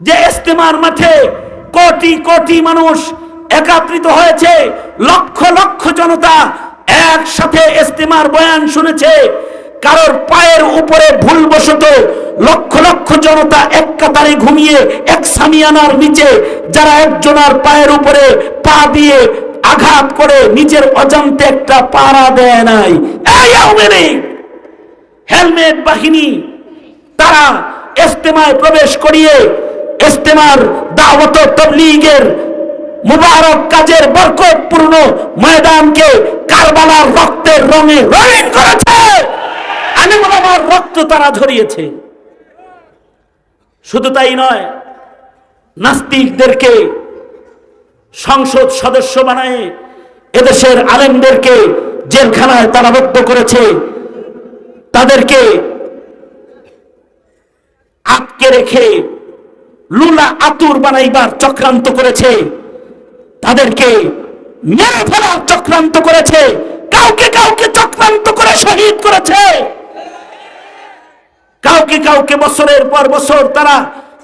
যে ইস্তেমার মাঠে কোটি কোটি মানুষ একাত্রিত হয়েছে, লক্ষ লক্ষ জনতা একসাথে ইস্তেমার বয়ান শুনেছে। কারোর পায়ের উপরে ভুলবশত লক্ষ লক্ষ জনতা এক কাতারে ঘুমিয়ে এক সামিয়ানার নিচে, যারা একজনার পায়ের উপরে পা দিয়ে আঘাত করে নিজের অজান্তে একটা পাড়া দেয় নাই। হেলমেট বাহিনী, তারা ইস্তেমায় প্রবেশ করিয়ে ইস্তেমার দাওয়াত তবলিগের মুবারক কাজের বরকতপূর্ণ ময়দানকে কারবালার রক্তের রঙে রঙিন করেছে। আলিমুলামার রক্ত তারা ঝরিয়েছে শুধু তাই নয়, নাস্তিকদেরকে, সংসদ সদস্য বানায় এদেশের আলেমদেরকে জেলখানায় তারাবদ্ধ করেছে। তাদেরকে আটকে রেখে লুলা আতুর বানাইবার চক্রান্ত করেছে। তাদেরকে মেরে ফেলার চক্রান্ত করেছে। কাউকে কাউকে চক্রান্ত করে শহীদ করেছে। কাউকে কাউকে বছরের পর বছর তারা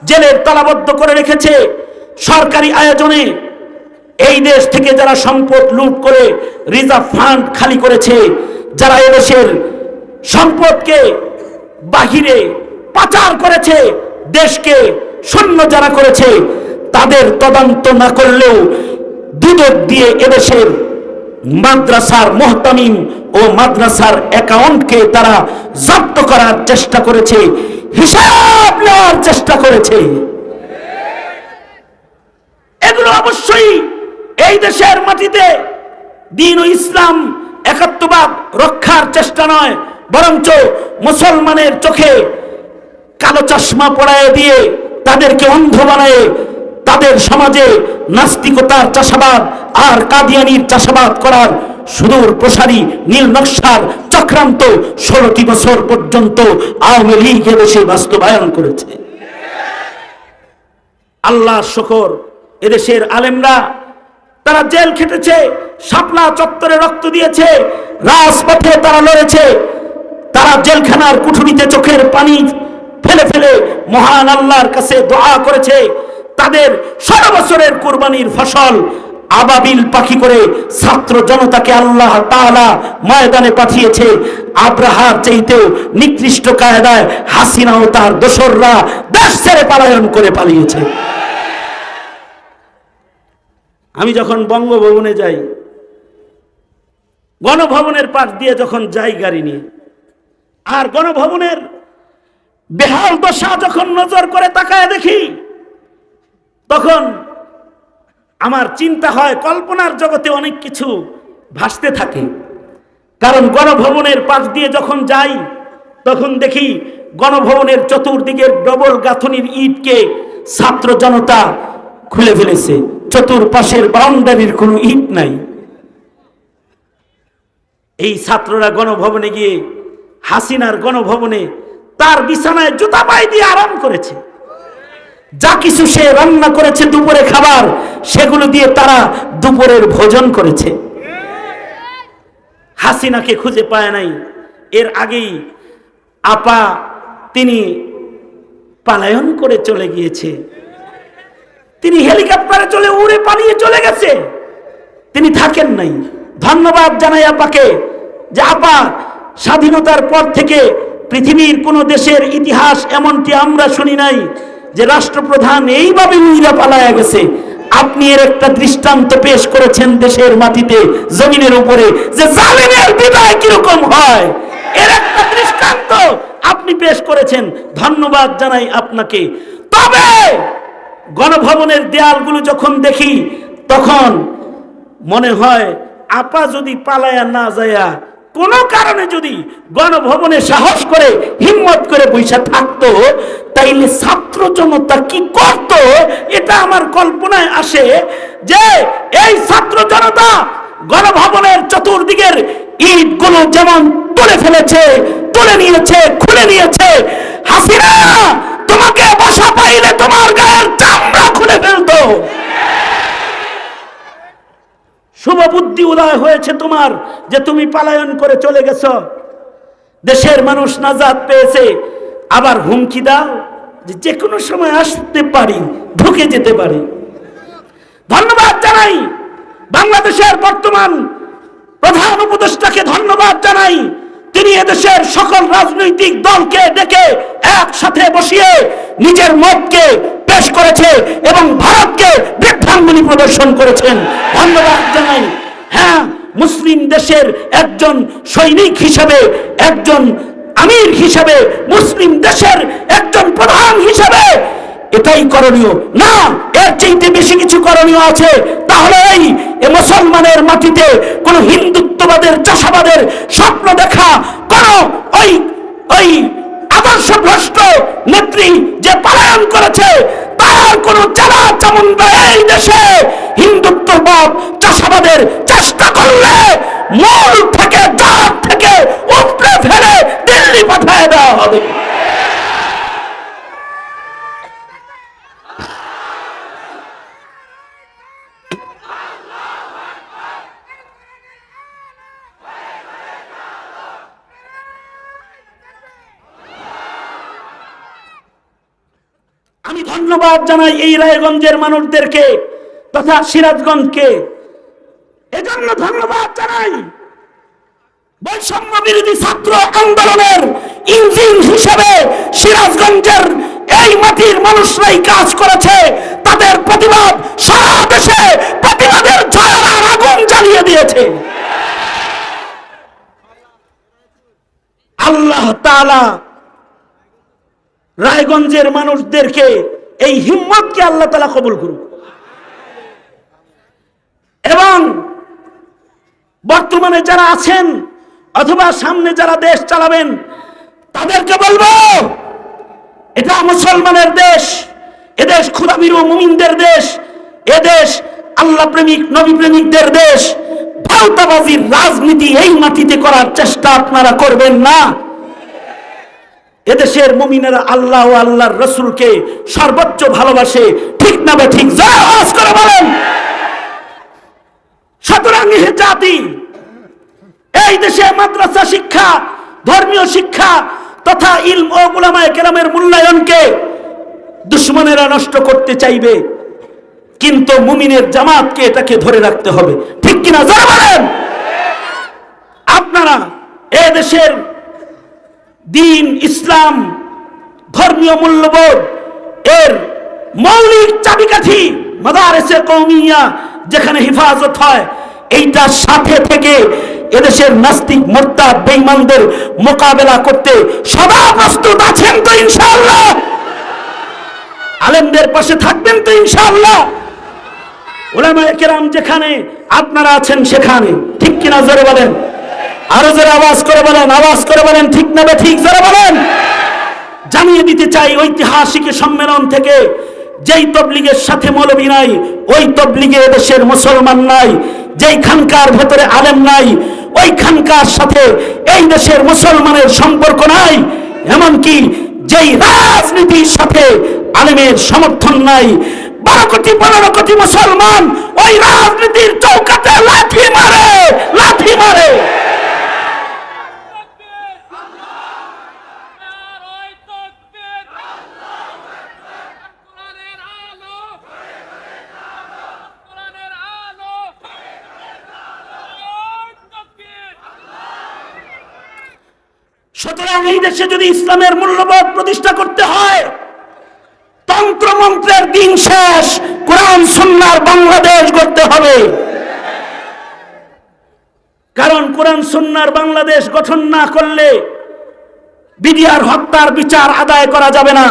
জেলের তালাবদ্ধ করে রেখেছে। সরকারি আয়োজনে এই দেশ থেকে যারা সম্পদ লুট করে রিজার্ভ ফান্ড খালি করেছে, যারা এদেশের সম্পদকে বাহিরে পাচার করেছে, দেশকে শূন্য যারা করেছে, তাদের তদন্ত না করলেও দুদক দিয়ে এদেশের মাদ্রাসার মোহতামিম ও মাদ্রাসার অ্যাকাউন্টকে তারা জব্দ করার চেষ্টা করেছে, হিসাব নেওয়ার চেষ্টা করেছে। এগুলো অবশ্যই এই দেশের মাটিতে দিন ও ইসলাম একাত্মবাদ রক্ষার চেষ্টা নয়, বরঞ্চ মুসলমানের চোখে কালো চশমা পড়ায় দিয়ে তাদেরকে অন্ধ বানায়, তাদের সমাজে নাস্তিকতার চাষাবাদ আর কাদিয়ানির চাষাবাদ করার সুদূর প্রসারী নীল নকশার চক্রান্ত ষোলোটি বছর পর্যন্ত আওয়ামী লীগ দেশে বাস্তবায়ন করেছে। আল্লাহ শকর, এদেশের আলেমরা, তারা জেল খেটেছে, শাপলা চত্বরে রক্ত দিয়েছে, রাজপথে তারা লড়েছে, তারা জেলখানার কুঠুরিতে চোখের পানি ফেলে ফেলে মহান আল্লাহর কাছে দোয়া করেছে। তাদের ষোলো বছরের কোরবানির ফসল আবাবিল পাখি করে ছাত্র জনতাকে আল্লাহ তাআলা ময়দানে পাঠিয়েছে। আব্রাহার চাইতেও নিকৃষ্ট কায়দায় হাসিনা ও তার দোসররা দেশ ছেড়ে পালায়ন করে পালিয়েছে। আমি যখন বঙ্গভবনে যাই, গণভবনের পাশ দিয়ে যখন যাই গাড়ি নিয়ে, আর গণভবনের বেহাল দশা যখন নজর করে তাকায় দেখি, তখন আমার চিন্তা হয় কল্পনার জগতে অনেক কিছু ভাসতে থাকে। কারণ গণভবনের পাশ দিয়ে যখন যাই, তখন দেখি গণভবনের চতুর্দিকের ডবল গাঁথনির ইটকে ছাত্র জনতা খুলে ফেলেছে। চতুর্পাশের বাউন্ডারির কোনো ইট নাই। এই ছাত্ররা গণভবনে গিয়ে হাসিনার গণভবনে তার বিছানায় জুতা পায়ে দিয়ে আরাম করেছে। যা কিছু সে রান্না করেছে দুপুরে খাবার, সেগুলো দিয়ে তারা দুপুরের ভোজন করেছে। হাসিনাকে খুঁজে পায় নাই। এর আগেই আপা, তিনি পালায়ন করে চলে গিয়েছে। তিনি হেলিকপ্টারে চলে, উড়ে পালিয়ে চলে গেছে। তিনি থাকেন নাই। ধন্যবাদ জানাই আপাকে যে আপা স্বাধীনতার পর থেকে পৃথিবীর কোন দেশের ইতিহাস এমনটি আমরা শুনি নাই যে রাষ্ট্রপ্রধান এইভাবে উইরা পালায়া গেছে। আপনি এর একটা দৃষ্টান্ত পেশ করেছেন দেশের মাটিতে, জমিনের উপরে, যে জালিমের বিদায় কীরকম হয়? এর একটা দৃষ্টান্ত আপনি পেশ করেছেন। ধন্যবাদ জানাই আপনাকে। তবে গণভবনের দেয়ালগুলো যখন দেখি, তখন মনে হয়, আপা যদি পালায়া না যায়া কোনো কারণে যদি গণভবনে সাহস করে, হিম্মত করে বৈশা থাকতো, তাইলে ছাত্র জনতা কি করত? এটা আমার কল্পনায় আসে যে এই ছাত্র জনতা গণভবনের চতুর্দিকের ইটগুলো যেমন তুলে ফেলেছে, তুলে নিয়েছে, খুলে নিয়েছে, হাসিনা, তোমাকে বসা পাইলে তোমার গায়ের চামড়া খুলে ফেলতো। শুভ বুদ্ধি উদয় হয়েছে তোমার যে তুমি পালায়ন করে চলে গেছ। দেশের মানুষ নাজাদ পেয়েছে। আবার হুমকি দাও যে যে কোনো সময় আসতে পারি, ঢুকে যেতে পারি। ধন্যবাদ জানাই বাংলাদেশের বর্তমান প্রধান উপদেষ্টাকে ধন্যবাদ জানাই। তিনি এদেশের সকল রাজনৈতিক দলকে ডেকে একসাথে বসিয়ে নিজের মতকে পেশ করেছে এবং ভারতকে বৃদ্ধাঙ্গুলি প্রদর্শন করেছেন। ধন্যবাদ জানাই। হ্যাঁ মুসলিম দেশের একজন সৈনিক হিসেবে, একজন আমির হিসেবে, মুসলিম দেশের একজন প্রধান হিসেবে। এটাই করণীয়। না, এর চাইতে বেশি কিছু করণীয় আছে। তাহলে এই মুসলমানের মাটিতে কোন হিন্দুত্ববাদের, চাষাবাদের স্বপ্ন দেখা কোন ওই ওই আদর্শ নেত্রী যে পালায়ন করেছে, তার কোন চালা চামুন্ডা এই দেশে হিন্দুত্ববাদ, চাষাবাদের চেষ্টা করলে মূল থেকে, জাত থেকে উপড়ে ফেলে দিল্লি পাঠায় দেওয়া হবে আমি ধন্যবাদ জানাই এই রায়গঞ্জের মানুষদেরকে তথা সিরাজগঞ্জকে। এজন্য ধন্যবাদ জানাই বৈষম্য বিরোধী ছাত্র আন্দোলনের ইঞ্জিন হিসেবে সিরাজগঞ্জের এই মাটির মানুষরাই কাজ করেছে। তাদের প্রতিবাদ সারা দেশে প্রতিবাদের জয়ার আগুন জ্বালিয়ে দিয়েছে। আল্লাহ তাআলা রায়গঞ্জের মানুষদেরকে এই হিম্মতকে আল্লাহ তালা কবুল করুক। এবং বর্তমানে যারা আছেন অথবা সামনে যারা দেশ চালাবেন, তাদেরকে বলব, এটা মুসলমানের দেশ এদেশ ক্ষুদাবির মুমিনদের দেশ এদেশ আল্লাহ প্রেমিক, নবী প্রেমিকদের দেশ। ভাওতাবাজির রাজনীতি এই মাটিতে করার চেষ্টা আপনারা করবেন না। এদেশের মুমিনেরা আল্লাহ ও আল্লাহর রসুলকে সর্বোচ্চ ভালোবাসে। ঠিক না বা ঠিক? করে বলেন। সুতরাং জাতি, এই দেশে মাদ্রাসা শিক্ষা, ধর্মীয় শিক্ষা তথা ইলম ও গুলামায় কেরামের মূল্যায়নকে দুশ্মনেরা নষ্ট করতে চাইবে। কিন্তু মুমিনের জামাতকে এটাকে ধরে রাখতে হবে। ঠিক কিনা? যারা বলেন। আপনারা এ দেশের দিন, ইসলাম, ধর্মীয় মূল্যবোধ, এর মৌলিক চাবিকাঠি মাদারেসে কৌমিয়া যেখানে হেফাজত হয়, এইটার সাথে থেকে এদেশের নাস্তিক, মোর্তা, বেঈমানদের মোকাবেলা করতে সদা প্রস্তুত আছেন তো ইনশাআল্লাহ। আলেমদের পাশে থাকবেন তো ইনশাআল্লাহ। ওলামায়ে কেরাম যেখানে আপনারা আছেন সেখানে, ঠিক কিনা জোরে বলেন? আরও জোরে আওয়াজ করে বলেন, আওয়াজ করে বলেন, ঠিক না ঠিক, জোরে বলেন। জানিয়ে দিতে চাই ঐতিহাসিক সম্মেলন থেকে, যেই তবলিগের সাথে মৌলবী নাই, ওই তবলিগে দেশের মুসলমান নাই যেই খানকার ভেতরে আলেম নাই ওই খানকার সাথে এই দেশের মুসলমানের সম্পর্ক নাই, এমনকি যেই রাজনীতির সাথে আলেমের সমর্থন নাই, বারো কোটি, পনেরো কোটি মুসলমান ওই রাজনীতির চৌকাতে লাঠি মারে লাঠি মারে নারায় তাকবীর কোরআনের আলো কোরআনের আলো নারায় তাকবীর সুতরাং এই দেশে যদি ইসলামের মূল্যবোধ প্রতিষ্ঠা করতে হয় তন্ত্র মন্ত্রের দিন শেষ, কোরআন, সুন্নার বাংলাদেশ গড়তে হবে। কারণ কোরআন, সুন্নার বাংলাদেশ গঠন না করলে বিডিআর হত্যার বিচার আদায় করা যাবে না।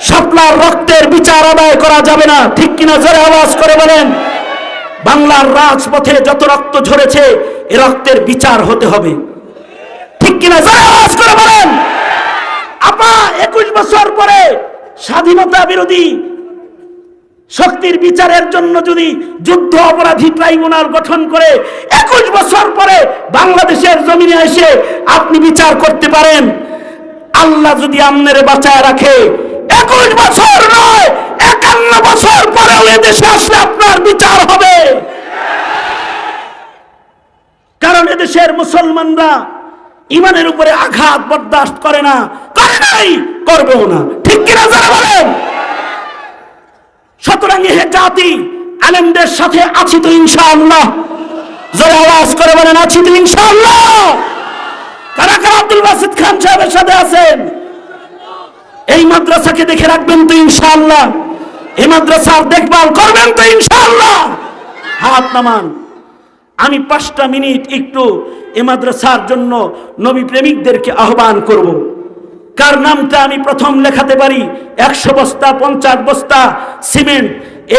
শাপলার রক্তের বিচার আদায় করা যাবে না। ঠিক কিনা জোরে আওয়াজ করে বলেন? বাংলার রাজপথে যত রক্ত ঝরেছে, এ রক্তের বিচার হতে হবে। কিনা আওয়াজ করে বলেন। আপা, একুশ বছর পরে স্বাধীনতা বিরোধী শক্তির বিচারের জন্য যদি যুদ্ধ অপরাধী ট্রাইব্যুনাল গঠন করে, একুশ বছর পরে বাংলাদেশের জমিনে এসে আপনি বিচার করতে পারেন। আল্লাহ যদি আমনেরে বাঁচায় রাখে, একুশ বছর নয়, একান্ন বছর পরেও এদেশে আসলে আপনার বিচার হবে। কারণ এদেশের মুসলমানরা ইমানের উপরে আঘাত বরদাস্ত করে না, করে নাই, করবেও না। ঠিক কিনা যারা বলেন? সুতরাং হে জাতি আলেমদের সাথে আছি তো ইনশাআল্লাহ। জোরে আওয়াজ করে বলেন, আছি তো ইনশাআল্লাহ। কারা কারা আব্দুল বাসিদ খান সাহেবের সাথে আছেন? এই মাদ্রাসাকে দেখে রাখবেন তো ইনশাআল্লাহ। এই মাদ্রাসার দেখভাল করবেন তো ইনশাআল্লাহ। হাত নামান। আমি পাঁচটা মিনিট একটু এ মাদ্রাসার জন্য নবী প্রেমিকদেরকে আহ্বান করব। কার নামটা আমি প্রথম লেখাতে পারি? একশো বস্তা, পঞ্চাশ বস্তা সিমেন্ট।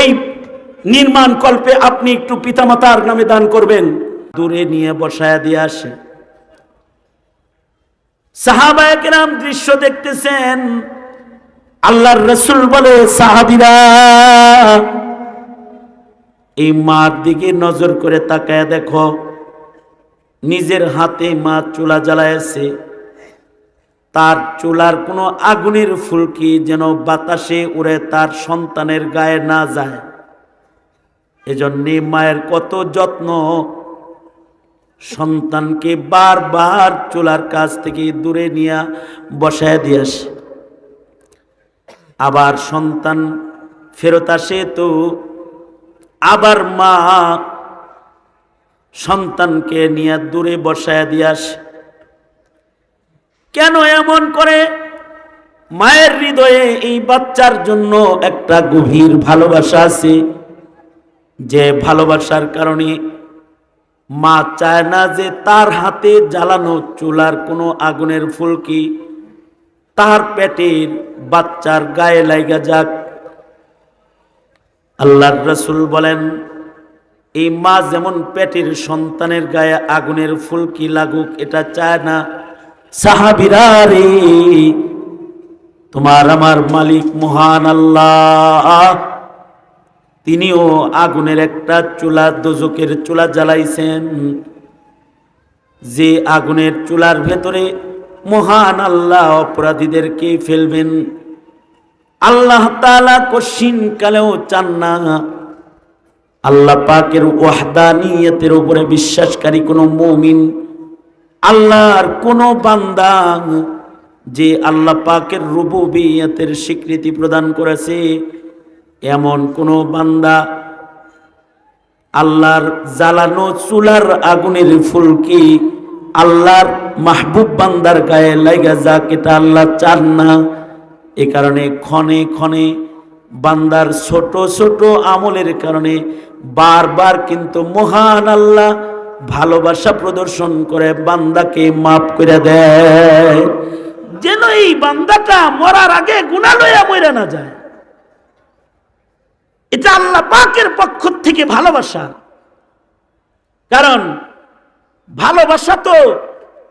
এই নির্মাণ কল্পে আপনি একটু পিতামাতার নামে দান করবেন। দূরে নিয়ে বসায় দিয়ে আসে। সাহাবায়কেরাম দৃশ্য দেখতেছেন। আল্লাহর রসুল বলে, সাহাবিরা এই মার দিকে নজর করে তাকায় দেখো, নিজের হাতে মা চুলা জ্বালায়ছে তার চুলার কোনো আগুনের ফুলকি যেন বাতাসে উড়ে তার সন্তানের গায়ে না যায়। এজন্যে মায়ের কত যত্ন। সন্তানকে বারবার চুলার কাছ থেকে দূরে নিয়ে বসায় দিয়ে আসে আবার সন্তান ফেরত আসে তো আবার মা সন্তানকে নিয়ে দূরে বসায় দিয়ে আসে। কেন এমন করে? মায়ের হৃদয়ে এই বাচ্চার জন্য একটা গভীর ভালোবাসা আছে। যে ভালোবাসার কারণে মা চায় না যে তার হাতে জ্বালানো চুলার কোনো আগুনের ফুলকি, তার পেটের বাচ্চার গায়ে লাইগা যাক। আল্লাহর রসুল বলেন, এই মা যেমন পেটের সন্তানের গায়ে আগুনের ফুলকি লাগুক, এটা চায় না। সাহাবিরা রে, তোমার আমার মালিক মহান আল্লাহ। তিনিও আগুনের একটা চুলা দোজকের চুলা জ্বালাইছেন। যে আগুনের চুলার ভেতরে মহান আল্লাহ অপরাধীদেরকে ফেলবেন আল্লাহ তালা কশিন কালেও চান না। আল্লাহ পাকের ওয়াহদানিয়তের উপরে বিশ্বাসকারী কোনো মমিন, আল্লাহর কোনো বান্দা যে আল্লাহ পাকের রুবুবিয়তের স্বীকৃতি প্রদান করেছে, এমন কোনো বান্দা আল্লাহর জ্বালানো চুলার আগুনের ফুলকি আল্লাহর মাহবুব বান্দার গায়ে লাইগা যাক, এটা আল্লাহ চান না। এ কারণে ক্ষণে ক্ষণে বান্দার ছোট ছোট আমলের কারণে বারবার কিন্তু মহান আল্লাহ ভালোবাসা প্রদর্শন করে বান্দাকে মাফ করে দেয়। যেন এই বান্দাটা মরার আগে গুণা লইয়া মরে না যায়। এটা আল্লাহ পাকের পক্ষ থেকে ভালোবাসা। কারণ ভালোবাসা তো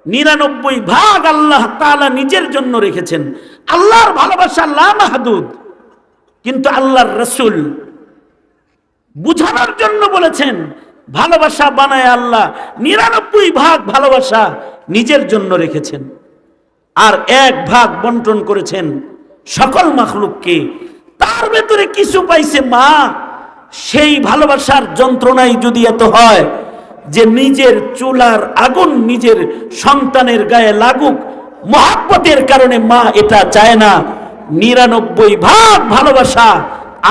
নিরানব্বই ভাগ আল্লাহ তালা নিজের জন্য রেখেছেন। আল্লাহর ভালোবাসা আল্লাহ মাহদুদ কিন্তু আল্লাহর রসুল বুঝানোর জন্য বলেছেন, ভালোবাসা বানায় আল্লাহ, নিরানব্বই ভাগ ভালোবাসা নিজের জন্য রেখেছেন। আর এক ভাগ বন্টন করেছেন সকল মাখলুককে। তার ভেতরে কিছু পাইছে মা, সেই ভালোবাসার যন্ত্রণাই যদি এত হয় যে নিজের চুলার আগুন নিজের সন্তানের গায়ে লাগুক, মহাব্বতের কারণে মা এটা চায় না। নিরানব্বই ভাগ ভালোবাসা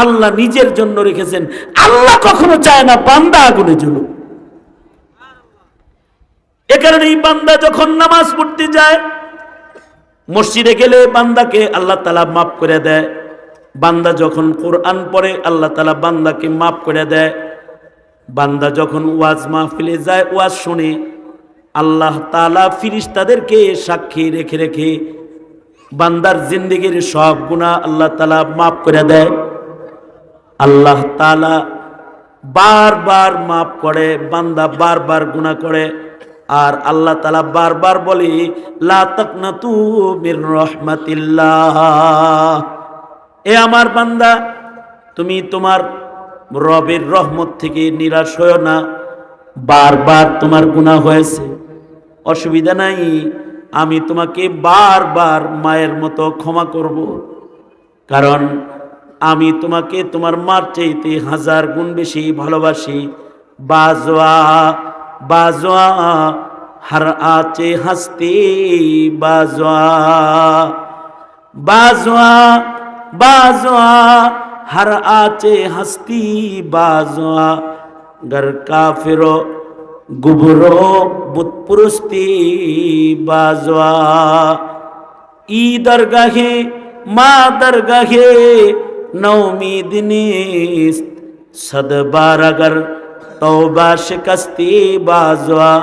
আল্লাহ নিজের জন্য রেখেছেন। আল্লাহ কখনো চায় না বান্দা আগুনে জ্বলুক। এ কারণে এই বান্দা যখন নামাজ পড়তে যায়, মসজিদে গেলে বান্দাকে আল্লাহ তালা মাফ করে দেয়। বান্দা যখন কোরআন পড়ে, আল্লাহ তালা বান্দাকে মাফ করে দেয়। বান্দা যখন ওয়াজ মাহফিলে যায়, ওয়াজ শুনে, আল্লাহ তালা ফিরিস্তাদেরকে সাক্ষী রেখে রেখে বান্দার জিন্দিগির সব গুণা আল্লাহ তালা মাফ করে দেয়। আল্লাহ তালা বারবার মাফ করে, বান্দা বারবার গুণা করে, আর আল্লাহ তালা বারবার বলে রহমাতিল্লাহ। এ আমার বান্দা, তুমি তোমার রবের রহমত থেকে নিরাশ হয়েও না। বারবার তোমার গুণা হয়েছে। অসুবিধা নাই, আমি তোমাকে বারবার মায়ের মতো ক্ষমা করব। কারণ আমি তোমাকে তোমার মার চাইতে হাজার গুণ বেশি ভালোবাসি। বাজওয়া বাজোয়া, হার আচে হাসতে, বাজোয়া বাজোয়া বাজোয়া। हर आचे हस्ती बाजुआ गर का फिरो गुबरो बुतपुरुस्ती बाजुआ ई दरगाहे, माँ दरगाहे नौमीदनी सद बार अगर तोबा शिकस्ती बाजुआ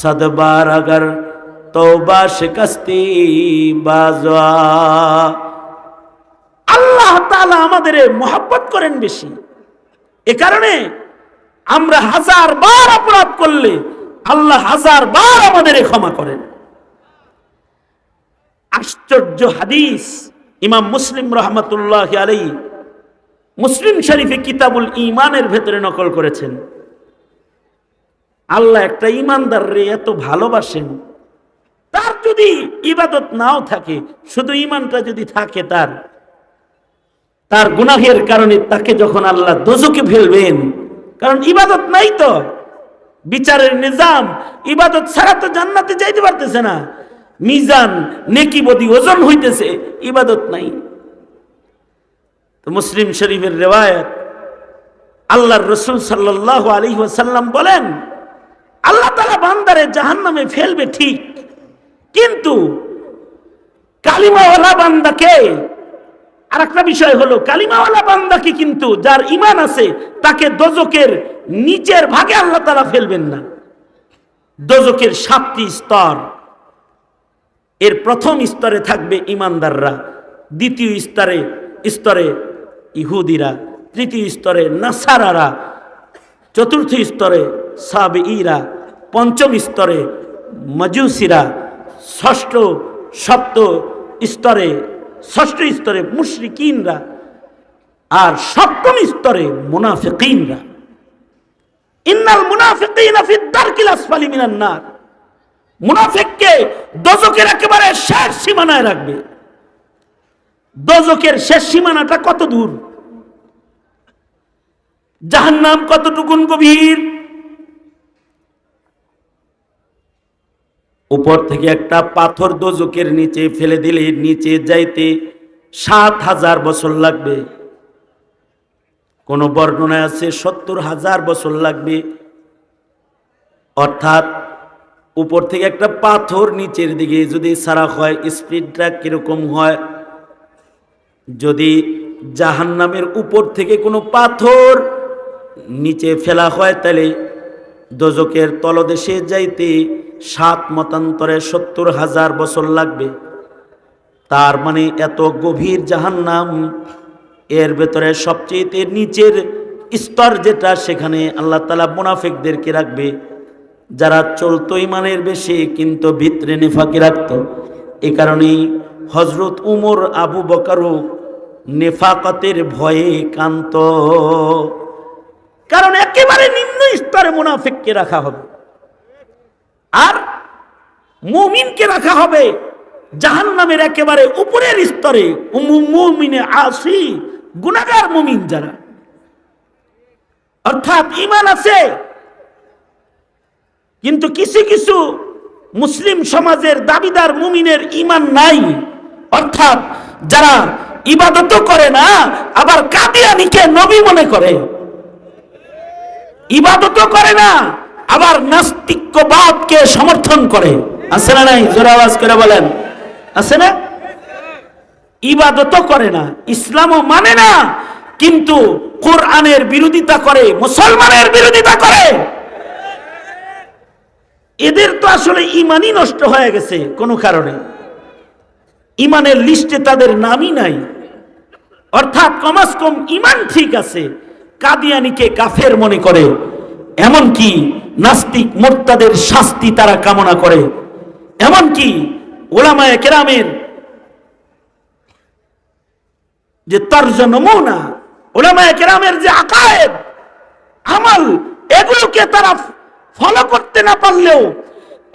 सद बार अगर तोबा शिकस्ती बाजुआ আল্লাহ তাআলা আমাদের মোহাব্বত করেন বেশি। এ কারণে আমরা হাজার বার অপরাধ করলে আল্লাহ হাজার বার আমাদের ক্ষমা করেন। আশ্চর্য হাদিস, ইমাম মুসলিম রহমতুল্লাহ আলাই মুসলিম শরীফে কিতাবুল ইমানের ভেতরে নকল করেছেন। আল্লাহ একটা ইমানদার রে এত ভালোবাসেন, তার যদি ইবাদত নাও থাকে, শুধু ইমানটা যদি থাকে তার তার গুনাহের কারণে তাকে যখন আল্লাহ দোজকে ফেলবেন, কারণ ইবাদত নাই তো। বিচারের নিজাম, ইবাদত ছাড়া তো জান্নাতে যাইতে পারতেছে না। মিজান, নেকি বদি, ওজন হইতেছে, ইবাদত নাই। তো মুসলিম শরীফের রেওয়ায়ত, আল্লাহর রসুল সাল্লাহ আলী ওয়াসাল্লাম বলেন, আল্লাহ তালা বান্দারে জাহান্নামে ফেলবে ঠিক, কিন্তু কালিমাওয়ালা বান্দাকে আর একটা বিষয় হলো, কালিমাওয়ালা বান্দাকে কিন্তু যার ইমান আছে, তাকে দোজকের নিচের ভাগে আল্লাহ তারা ফেলবেন না। দোজকের সাতটি স্তর। এর প্রথম স্তরে থাকবে ইমানদাররা দ্বিতীয় স্তরে স্তরে ইহুদিরা, তৃতীয় স্তরে নাসারারা, চতুর্থ স্তরে সাব ইরা পঞ্চম স্তরে মজুসিরা, ষষ্ঠ, সপ্ত স্তরে ষষ্ঠ স্তরে মুশরিকিনরা আর সপ্তম স্তরে মুনাফিকিনরা। ইন্নাল মুনাফিকিনা দারকিল আসফালি মিনান নার। মুনাফিককে দজকের একেবারে শেষ সীমানায় রাখবে। দজকের শেষ সীমানাটা কত দূর? জাহান্নাম কতটুকুন গভীর? উপর থেকে একটা পাথর দোজকের নিচে ফেলে দিলে নিচে যাইতে সাত হাজার বছর লাগবে। কোন বর্ণনায় আছে সত্তর হাজার বছর লাগবে। অর্থাৎ উপর থেকে একটা পাথর নিচের দিকে যদি সারা হয়, স্পিডটা কীরকম হয়? যদি জাহান্নামের উপর থেকে কোনো পাথর নিচে ফেলা হয়, তাহলে দোজকের তলদেশে যাইতে সাত মতান্তরে সত্তর হাজার বছর লাগবে। তার মানে এত গভীর জাহান্নাম, এর ভেতরে সবচেয়ে নিচের স্তর যেটা, সেখানে আল্লাহ তালা মুনাফিকদেরকে রাখবে। যারা চলতো ইমানের বেশি, কিন্তু ভিতরে নেফাকে রাখত। এ কারণেই হজরত উমর আবু বকারও নেফাকতের ভয়ে কান্ত কারণ একেবারে নিম্ন স্তরে মুনাফিককে রাখা হবে। আর মুমিনকে রাখা হবে জাহান নামের একেবারে উপরের স্তরে। মুমিনে আসি গুনাগার মুমিন যারা। অর্থাৎ ইমান আছে, কিন্তু কিছু কিছু মুসলিম সমাজের দাবিদার মুমিনের ইমান নাই। অর্থাৎ যারা ইবাদত করে না, আবার কাদিয়ানিকে নবী মনে করে। ইবাদতও করে না, আবার নাস্তিক্যবাদকে সমর্থন করে। আছে না নাই? জোর আওয়াজ করে বলেন। আছে না? ইবাদতও করে না, ইসলামও মানে না, কিন্তু কোরআনের বিরোধিতা করে, মুসলমানের বিরোধিতা করে। এদের তো আসলে ইমানই নষ্ট হয়ে গেছে কোনো কারণে। ইমানের লিস্টে তাদের নামই নাই। অর্থাৎ কমাস কম ইমান ঠিক আছে কাদিয়ানিকে কাফের মনে করে, এমনকি নাস্তিক মোর্তাদের শাস্তি তারা কামনা করে। এমনকি ওলামায় কেরামের যে তর্জ নমুনা ওলামায় কেরামের যে আকায়েদ, আমল, এগুলোকে তারা ফলো করতে না পারলেও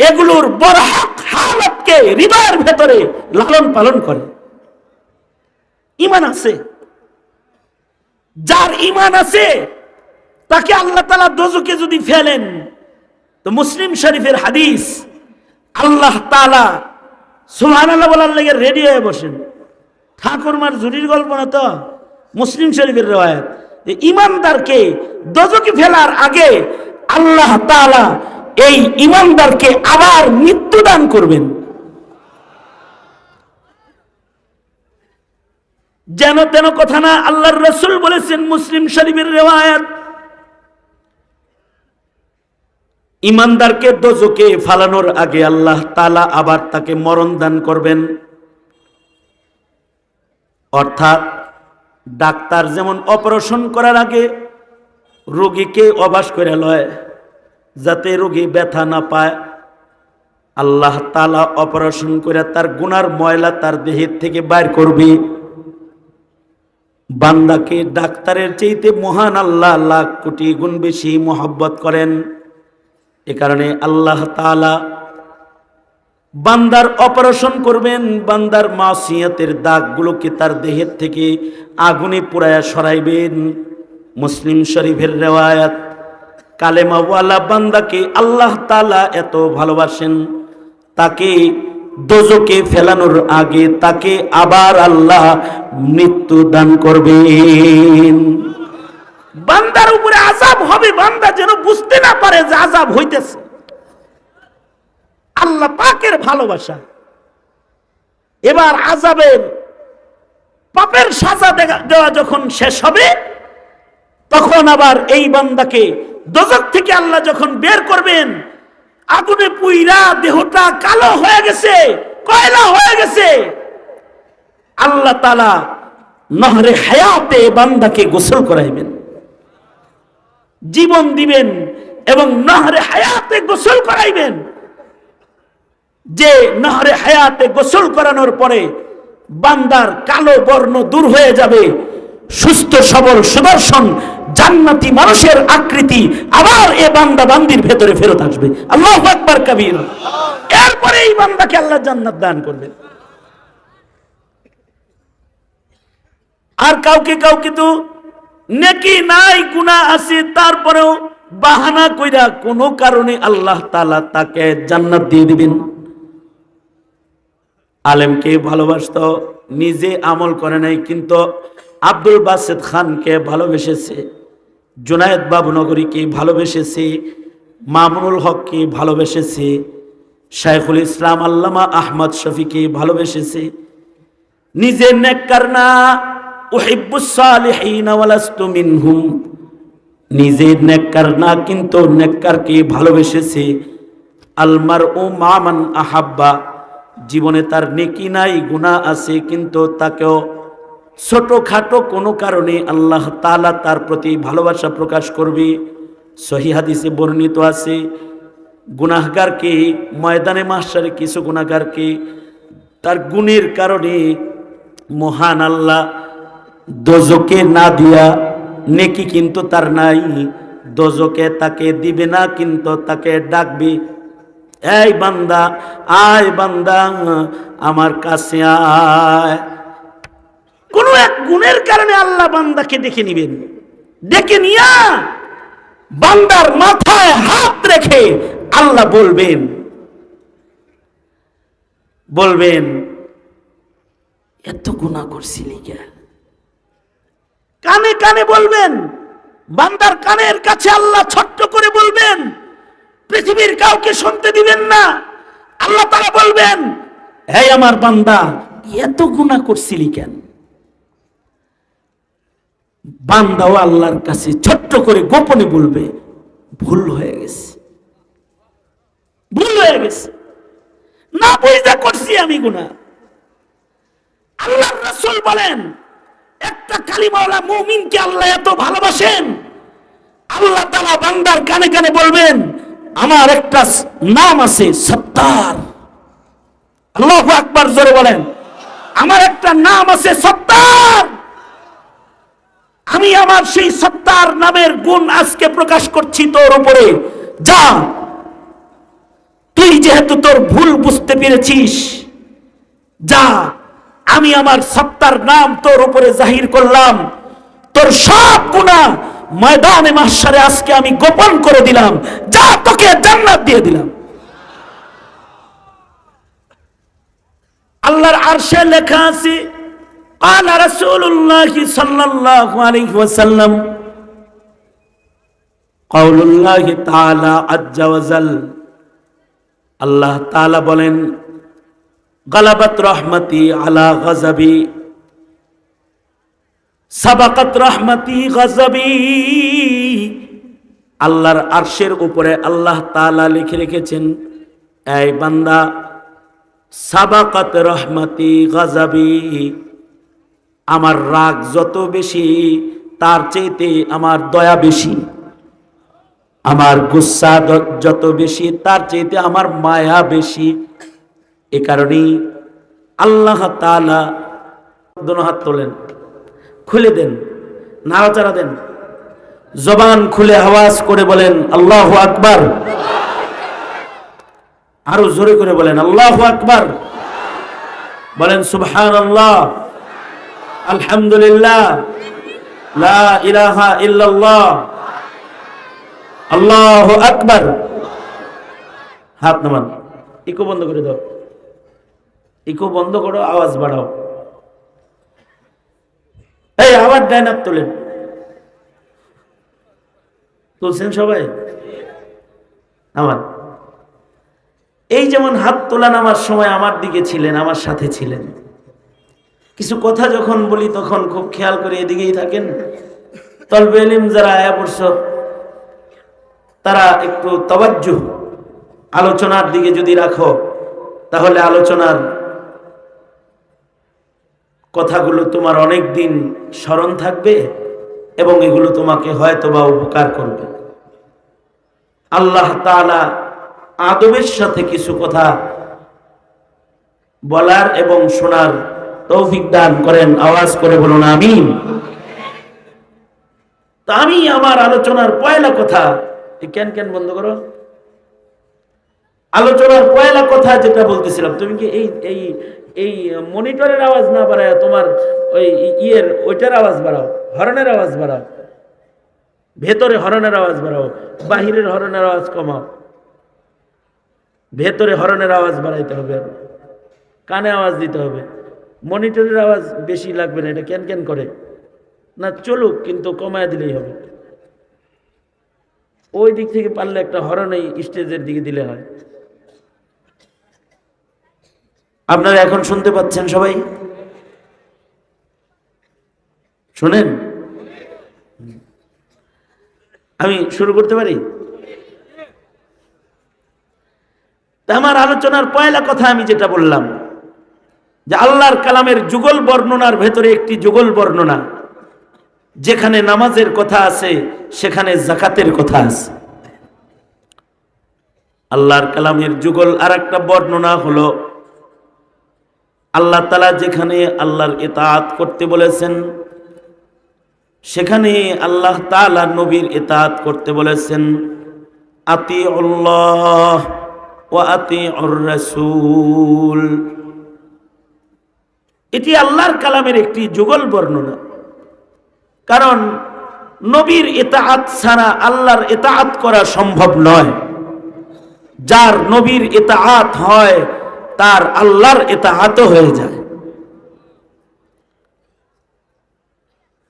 এগুলোর বরহক হালতকে হৃদয়ের ভেতরে লালন পালন করে। ইমান আছে? যার ইমান আছে, তাকে আল্লাহ তালা দোজকে যদি ফেলেন, তো মুসলিম শরীফের হাদিস, আল্লাহ তালা সুহান আল্লাহ বলার লেগে রেডি হয়ে বসেন। ঠাকুরমার জুরির গল্প না তো, মুসলিম শরীফের রেওয়ায়ত। যে ইমানদারকে দজকে ফেলার আগে আল্লাহ তাআলা এই ইমানদারকে আবার মৃত্যু দান করবেন। যেন তেন কথা না আল্লাহর রসুল বলেছেন মুসলিম শরীফের রেওয়ায়াত। ইমানদারকে দোজকে ফালানোর আগে আল্লাহ তালা আবার তাকে মরণ দান করবেন। অর্থাৎ ডাক্তার যেমন অপারেশন করার আগে রোগীকে অবাস করে লয়, যাতে রোগী ব্যথা না পায়, আল্লাহ তালা অপারেশন করে তার গুনার ময়লা তার দেহের থেকে বাইর করবে। বান্দাকে ডাক্তারের চাইতে মহান আল্লাহ লাখ কোটি গুণ বেশি মোহাব্বত করেন। এ কারণে আল্লাহ তালা বান্দার অপারেশন করবেন, বান্দার মাসিয়াতের দাগগুলোকে তার দেহের থেকে আগুনে পুরায়া সরাইবেন। মুসলিম শরীফের রেওয়ায়াত, কালেমাওয়ালা বান্দাকে আল্লাহ তালা এত ভালোবাসেন, তাকে দোজকে ফেলানোর আগে তাকে আবার আল্লাহ মৃত্যু দান করবেন। বান্দার উপরে আজাব হবে, বান্দা যেন বুঝতে না পারে যে আজাব হইতেছে। আল্লাহ পাকের ভালোবাসা। এবার আজাবের পাপের সাজা দেওয়া যখন শেষ হবে, তখন আবার এই বান্দাকে দোজক থেকে আল্লাহ যখন বের করবেন আগুনে পুইরা দেহটা কালো হয়ে গেছে, কয়লা হয়ে গেছে। আল্লাহ তালা নহরে হায়াতে বান্দাকে গোসল করাইবেন, জীবন দিবেন এবং নহরে হায়াতে গোসল করাইবেন। যে নহরে হায়াতে গোসল করানোর পরে বান্দার কালো বর্ণ দূর হয়ে যাবে, সুস্থ সবল সুদর্শন জান্নাতি মানুষের আকৃতি আবার এ বান্দা বান্দির ভেতরে ফেরত আসবে। আল্লাহ আকবার কবির। এরপরে এই বান্দাকে আল্লাহ জান্নাত দান করবেন। আর কাউকে কাউকে তো নেকি নাই, গুণা আছে, তারপরেও বাহানা কইরা কোনো কারণে আল্লাহ তালা তাকে জান্নাত দিয়ে দিবেন। আলেমকে ভালোবাসত, নিজে আমল করে নাই, কিন্তু আব্দুল বাসেদ খানকে ভালোবেসেছে। জুনায়েদ বাবুনগরীকে ভালোবেসেছে, মামুনুল হককে ভালোবেসেছে, শাইখুল ইসলাম আল্লামা আহমদ শফিকে ভালোবেসেছে। নিজে নেককার না নিজে নেককার না, কিন্তু ভালোবেসেছে। ও আহাব্বা। জীবনে তার নেকি গুণা আছে, কিন্তু তাকেও ছোটখাটো কোনো কারণে আল্লাহ তালা তার প্রতি ভালোবাসা প্রকাশ করবে। হাদিসে বর্ণিত আছে, গুনাহগারকে, ময়দানে মাসারে কিছু গুনাহগারকে তার গুণের কারণে মহান আল্লাহ দোজকে না দিয়া নেকি কিন্তু তার নাই। দোজকে তাকে দিবে না কিন্তু তাকে ডাকবে, এই বান্দা, আয় বান্দা, আমার কাছে আয়। কোন এক গুণের কারণে আল্লাহ বান্দাকে ডেকে নিবেন। ডেকে নিয়া বান্দার মাথায় হাত রেখে আল্লাহ বলবেন বলবেন, এত গুণা করছিলি কেন কানে কানে বলবেন, বান্দার কানের কাছে আল্লাহ ছোট্ট করে বলবেন, পৃথিবীর কাউকে শুনতে দিবেন না। আল্লাহ তারা বলবেন হে আমার বান্দা, এত গুণা করছিলি কেন? বান্দাও আল্লাহর কাছে ছোট্ট করে গোপনে বলবে, ভুল হয়ে গেছে। ভুল হয়ে গেছে। না বুঝতে করছি আমি গুণা আল্লাহ রসুল বলেন, একটা কালিমাওয়ালা আল্লাহ এত ভালোবাসেন? আল্লাহ তালা বান্দার কানে কানে বলবেন, আমার একটা নাম আছে সত্তার। আল্লাহ আকবার জোরে বলেন, আমার একটা নাম আছে সত্তার। আমি আমার সেই সত্তার নামের গুণ আজকে প্রকাশ করছি তোর উপরে। যা। তুই যেহেতু তোর ভুল বুঝতে পেরেছিস, যা। আমি আমার সত্তার নাম তোর উপরে জাহির করলাম। তোর সব গুণা ময়দানে মাসারে আজকে আমি গোপন করে দিলাম। যা, তোকে জান্নাত দিয়ে দিলাম। আল্লাহর আরশে লেখা আছে قال رسول الله صلى الله عليه وسلم قول الله تعالى عز وجل আল্লাহ তাআলা বলেন গালাবাত রহমতি আলা গজবি সাবাকাত রহমতি গজবি আল্লাহর আরশের উপরে আল্লাহ তাআলা লিখে রেখেছেন এই বান্দা সাবাকাত রহমতি গজবি আমার রাগ যত বেশি, তার চাইতে আমার দয়া বেশি। আমার গুসা যত বেশি, তার চাইতে আমার মায়া বেশি। এ কারণেই আল্লাহ দোনো হাত তোলেন, খুলে দেন, নাড়াচাড়া দেন। জবান খুলে আওয়াজ করে বলেন, আল্লাহ আকবার। আরও জোরে করে বলেন, আল্লাহ আকবার। বলেন সুবহান আল্লাহ আলহামদুলিল্লাহ। আল্লাহু হাত নামান। ইকো বন্ধ করে দাও। ইকো বন্ধ করো, আওয়াজ বাড়াও। এই, আবার ডাইন হাত তোলেন। তুলছেন সবাই? আমার এই যেমন হাত তোলা নামার সময় আমার দিকে ছিলেন, আমার সাথে ছিলেন। কিছু কথা যখন বলি, তখন খুব খেয়াল করে এদিকেই থাকেন। তলবে এলিম যারা আয়া পড়ছ, তারা একটু তবাজ্জু, আলোচনার দিকে যদি রাখো, তাহলে আলোচনার কথাগুলো তোমার অনেক দিন স্মরণ থাকবে এবং এগুলো তোমাকে হয়তো বা উপকার করবে। আল্লাহ তাআলা আদবের সাথে কিছু কথা বলার এবং শোনার তৌফিক দান করেন, আওয়াজ করে বলুন, আমিন। তা আমি আমার আলোচনার পয়লা কথা কেন কেন বন্ধ করো? আলোচনার পয়লা কথা যেটা বলতেছিলাম, তুমি কি এই এই এই মনিটরের আওয়াজ না বাড়ায় তোমার ওই ইয়ের, ওইটার আওয়াজ বাড়াও, হরনের আওয়াজ বাড়াও, ভেতরে হরনের আওয়াজ বাড়াও, বাহিরের হরনের আওয়াজ কমাও। ভেতরে হরনের আওয়াজ বাড়াইতে হবে। কানে আওয়াজ দিতে হবে। মনিটরের আওয়াজ বেশি লাগবে না, এটা ক্যান ক্যান করে। না, চলুক, কিন্তু কমায় দিলেই হবে। ওই দিক থেকে পারলে একটা হরন এই স্টেজের দিকে দিলে হয়। আপনারা এখন শুনতে পাচ্ছেন সবাই? শোনেন? আমি শুরু করতে পারি? আমার আলোচনার পয়লা কথা আমি যেটা বললাম যে আল্লাহর কালামের যুগল বর্ণনার ভেতরে একটি যুগল বর্ণনা, যেখানে নামাজের কথা আছে, সেখানে জাকাতের কথা আছে। আল্লাহর কালামের যুগল আর একটা বর্ণনা হলো, আল্লাহ তালা যেখানে আল্লাহর ইতাআত করতে বলেছেন, সেখানে আল্লাহ তালা নবীর ইতাআত করতে বলেছেন আতি আল্লাহ ও আতি রাসূল। এটি আল্লাহর কালামের একটি যুগল বর্ণনা। কারণ নবীর এতাহাত ছাড়া আল্লাহর এতাহাত করা সম্ভব নয়। যার নবীর এতাহাত হয়, তার আল্লাহর ইতাআতও হয়ে যায়।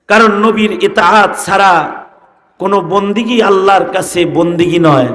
কারণ নবীর এতাহাত ছাড়া কোনো বন্দিগি আল্লাহর কাছে বন্দিগি নয়।